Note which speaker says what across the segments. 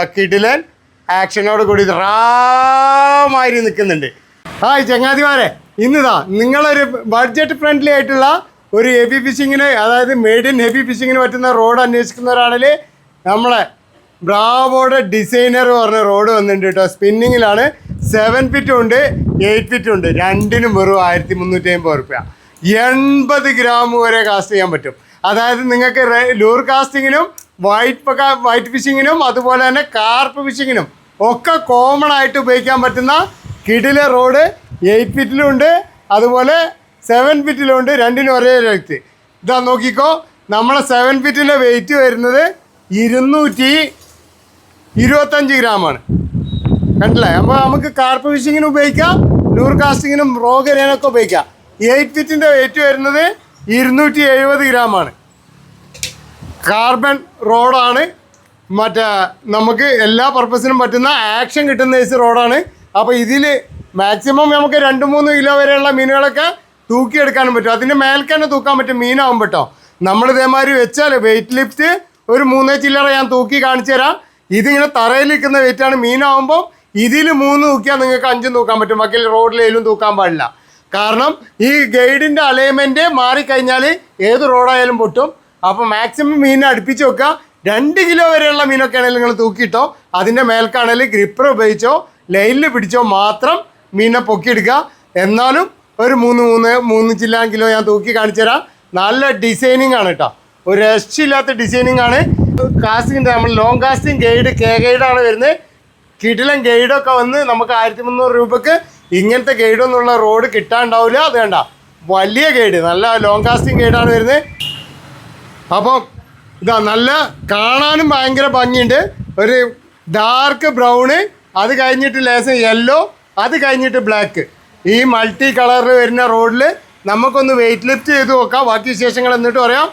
Speaker 1: കിടിലൻ ആക്ഷനോട് കൂടി റാമാരി നിൽക്കുന്നുണ്ട്. ഹായ് ചങ്ങാതിമാരെ ഇന്നിതാ നിങ്ങളൊരു ബഡ്ജറ്റ് ഫ്രണ്ട്ലി ആയിട്ടുള്ള ഒരു ഹെവി ഫിഷിങ്ങിന് അതായത് മെയ്ഡ് ഇൻ ഹെവി ഫിഷിങ്ങിന് പറ്റുന്ന റോഡ് അന്വേഷിക്കുന്നവരാണെങ്കിൽ നമ്മളെ ബ്രാവോയുടെ ഡിസൈനർ പറഞ്ഞ റോഡ് വന്നിട്ടുണ്ട് കേട്ടോ. സ്പിന്നിങ്ങിലാണ് സെവൻ ഫിറ്റും ഉണ്ട് എയ്റ്റ് ഫിറ്റും ഉണ്ട്. രണ്ടിനും വെറും ആയിരത്തി മുന്നൂറ്റി അമ്പത് റുപ്യ. എൺപത് ഗ്രാം വരെ കാസ്റ്റ് ചെയ്യാൻ പറ്റും. അതായത് നിങ്ങൾക്ക് ലൂർ കാസ്റ്റിങ്ങിനും വൈറ്റ് വൈറ്റ് ഫിഷിങ്ങിനും അതുപോലെ തന്നെ കാർപ്പ് ഫിഷിങ്ങിനും ഒക്കെ കോമൺ ആയിട്ട് ഉപയോഗിക്കാൻ പറ്റുന്ന കിടിലെ റോഡ് എയ്റ്റ് ഫീറ്റിലുണ്ട് അതുപോലെ സെവൻ ഫീറ്റിലുണ്ട് രണ്ടിനും ഒരേ റേറ്റ് ഇതാ നോക്കിക്കോ. നമ്മളെ സെവൻ ഫിറ്റിന്റെ വെയിറ്റ് വരുന്നത് ഇരുന്നൂറ്റി ഇരുപത്തഞ്ച് ഗ്രാമാണ് കണ്ടില്ലേ? അപ്പോൾ നമുക്ക് കാർപ്പ് ഫിഷിങ്ങിന് ഉപയോഗിക്കാം. ലൂർ കാസ്റ്റിങ്ങിനും റോഗരേനൊക്കെ ഉപയോഗിക്കാം. എയ്റ്റ് ഫിറ്റിന്റെ വെയിറ്റ് വരുന്നത് ഇരുന്നൂറ്റി എഴുപത് ഗ്രാമാണ് കാർബൺ റോഡാണ്. മറ്റേ നമുക്ക് എല്ലാ പർപ്പസിനും പറ്റുന്ന ആക്ഷൻ കിട്ടുന്ന ഏസ് റോഡാണ്. അപ്പോൾ ഇതിൽ മാക്സിമം നമുക്ക് രണ്ട് മൂന്ന് കിലോ വരെയുള്ള മീനുകളൊക്കെ തൂക്കിയെടുക്കാനും പറ്റും. അതിന്റെ മേൽക്കന്നെ തൂക്കാൻ പറ്റും മീനാവും കേട്ടോ. നമ്മൾ ഇതേമാതിരി വെച്ചാൽ വെയിറ്റ് ലിഫ്റ്റ് ഒരു മൂന്നേ ചില്ലറ ഞാൻ തൂക്കി കാണിച്ചു തരാം. ഇതിങ്ങനെ തറയിൽ നിൽക്കുന്ന വെയിറ്റാണ് മീനാവുമ്പോൾ ഇതിൽ മൂന്ന് തൂക്കിയാൽ നിങ്ങൾക്ക് അഞ്ചും തൂക്കാൻ പറ്റും. ബാക്കി റോഡിലേലും തൂക്കാൻ പാടില്ല. കാരണം ഈ ഗൈഡിന്റെ അലൈൻമെന്റ് മാറിക്കഴിഞ്ഞാൽ ഏത് റോഡായാലും പൊട്ടും. അപ്പോൾ മാക്സിമം മീനിനെ അടുപ്പിച്ച് വെക്കുക. രണ്ട് കിലോ വരെയുള്ള മീനൊക്കെ ആണെങ്കിൽ നിങ്ങൾ തൂക്കിയിട്ടോ അതിന്റെ മേൽക്കാണെങ്കിൽ ഗ്രിപ്പർ ഉപയോഗിച്ചോ ലൈനിൽ പിടിച്ചോ മാത്രം മീനിനെ പൊക്കിയെടുക്കുക. എന്നാലും ഒരു മൂന്ന് മൂന്ന് മൂന്ന് ചില്ലാൻ കിലോ ഞാൻ തൂക്കി കാണിച്ചു തരാം. നല്ല ഡിസൈനിങ് ആണ് കേട്ടോ ഒരു രക്ഷയില്ലാത്ത ഡിസൈനിങ് ആണ്. കാസ്റ്റിങ്ങിന്റെ നമ്മൾ ലോങ് കാസ്റ്റിംഗ് ഗൈഡ് കെ ഗൈഡാണ് വരുന്നത്. കിടിലൻ ഗൈഡൊക്കെ വന്ന് നമുക്ക് ആയിരത്തി മുന്നൂറ് രൂപക്ക് ഇങ്ങനത്തെ ഗൈഡൊന്നുള്ള റോഡ് കിട്ടാണ്ടാവില്ല അത് വേണ്ട വലിയ ഗൈഡ് നല്ല ലോങ് കാസ്റ്റിംഗ് ഗൈഡാണ് വരുന്നത്. അപ്പം ഇതാ നല്ല കാണാനും ഭയങ്കര ഭംഗിയുണ്ട്. ഒരു ഡാർക്ക് ബ്രൗണ് അത് കഴിഞ്ഞിട്ട് ലേസ് യെല്ലോ അത് കഴിഞ്ഞിട്ട് ബ്ലാക്ക് ഈ മൾട്ടി കളറിൽ വരുന്ന റോഡിൽ നമുക്കൊന്ന് വെയിറ്റ് ലിഫ്റ്റ് ചെയ്ത് നോക്കാം. ബാക്കി വിശേഷങ്ങൾ എന്നിട്ട് പറയാം.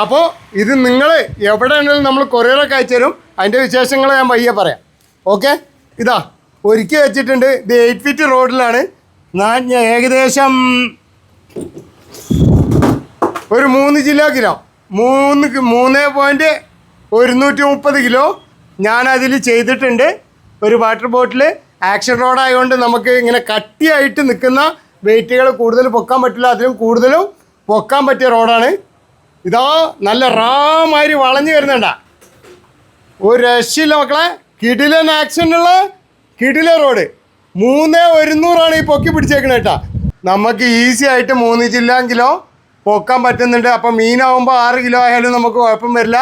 Speaker 1: അപ്പോൾ ഇത് നിങ്ങൾ എവിടെയാണെങ്കിലും നമ്മൾ കൊറിയറൊക്കെ അയച്ചു തരും. അതിന്റെ വിശേഷങ്ങൾ ഞാൻ പയ്യെ പറയാം. ഓക്കെ ഇതാ ഒരുക്കി വെച്ചിട്ടുണ്ട്. ഇത് എയ്റ്റ് ഫീറ്റ് റോഡിലാണ് ഞാൻ ഏകദേശം ഒരു മൂന്ന് കിലോ കിലോ മൂന്ന് മൂന്ന് പോയിന്റ് ഒരുന്നൂറ്റി മുപ്പത് കിലോ ഞാൻ ചെയ്തിട്ടുണ്ട്. ഒരു വാട്ടർ ബോട്ടിൽ ആക്ഷൻ റോഡായതുകൊണ്ട് നമുക്ക് ഇങ്ങനെ കട്ടിയായിട്ട് നിൽക്കുന്ന വെയിറ്റുകൾ കൂടുതൽ പൊക്കാൻ പറ്റില്ല. അതിലും കൂടുതലും പൊക്കാൻ പറ്റിയ റോഡാണ് ഇതോ നല്ല റാമാതിരി വളഞ്ഞു വരുന്നുണ്ട. ഒരു രക്ഷയില്ല മക്കളെ. കിടിലൻ ആക്ഷനുള്ള കിടില റോഡ് മൂന്ന് ഒരുന്നൂറാണ് ഈ പൊക്കി പിടിച്ചേക്കണേട്ടാ നമുക്ക് ഈസി ആയിട്ട് മൂന്ന് ചില്ലാൻ കിലോ പൊക്കാൻ പറ്റുന്നുണ്ട്. അപ്പം മീനാവുമ്പോൾ ആറ് കിലോ ആയാലും നമുക്ക് കുഴപ്പം വരില്ല.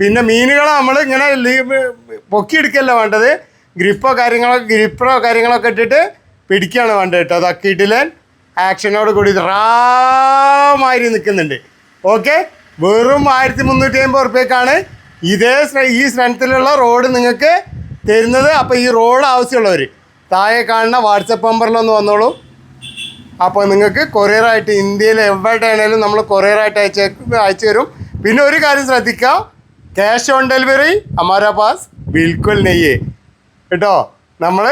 Speaker 1: പിന്നെ മീനുകളെ നമ്മൾ ഇങ്ങനെ ലീവ് പൊക്കിയെടുക്കല്ല വേണ്ടത്? ഗ്രിപ്പോ കാര്യങ്ങളോ ഗ്രിപ്പറോ കാര്യങ്ങളൊക്കെ ഇട്ടിട്ട് പിടിക്കുകയാണ് വേണ്ടത് കേട്ടോ. കിടിലൻ ആക്ഷനോട് കൂടി റാമായി നിൽക്കുന്നുണ്ട്. ഓക്കെ വെറും ആയിരത്തി മുന്നൂറ്റി അമ്പത് റുപ്യക്കാണ് ഇതേ ഈ സ്ഥലത്തിലുള്ള റോഡ് നിങ്ങൾക്ക് തരുന്നത്. അപ്പോൾ ഈ റോഡ് ആവശ്യമുള്ളവർ താഴെ കാണുന്ന വാട്സപ്പ് നമ്പറിലൊന്ന് വന്നോളൂ. അപ്പോൾ നിങ്ങൾക്ക് കൊറിയറായിട്ട് ഇന്ത്യയിൽ എവിടെയാണേലും നമ്മൾ കൊറിയറായിട്ട് അയച്ച് അയച്ചു തരും. പിന്നെ ഒരു കാര്യം ശ്രദ്ധിക്കുക ക്യാഷ് ഓൺ ഡെലിവറി അമാര പാസ് ബിൽക്കുൽ നെയ്യേ കേട്ടോ? നമ്മൾ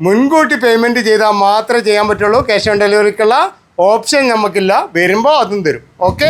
Speaker 1: മുൻകൂട്ടി പേയ്മെന്റ് ചെയ്താൽ മാത്രമേ ചെയ്യാൻ പറ്റുള്ളൂ. ക്യാഷ് ഓൺ ഡെലിവറിക്കുള്ള ഓപ്ഷൻ നമുക്കില്ല വരുമ്പോൾ അതും തരും. ഓക്കെ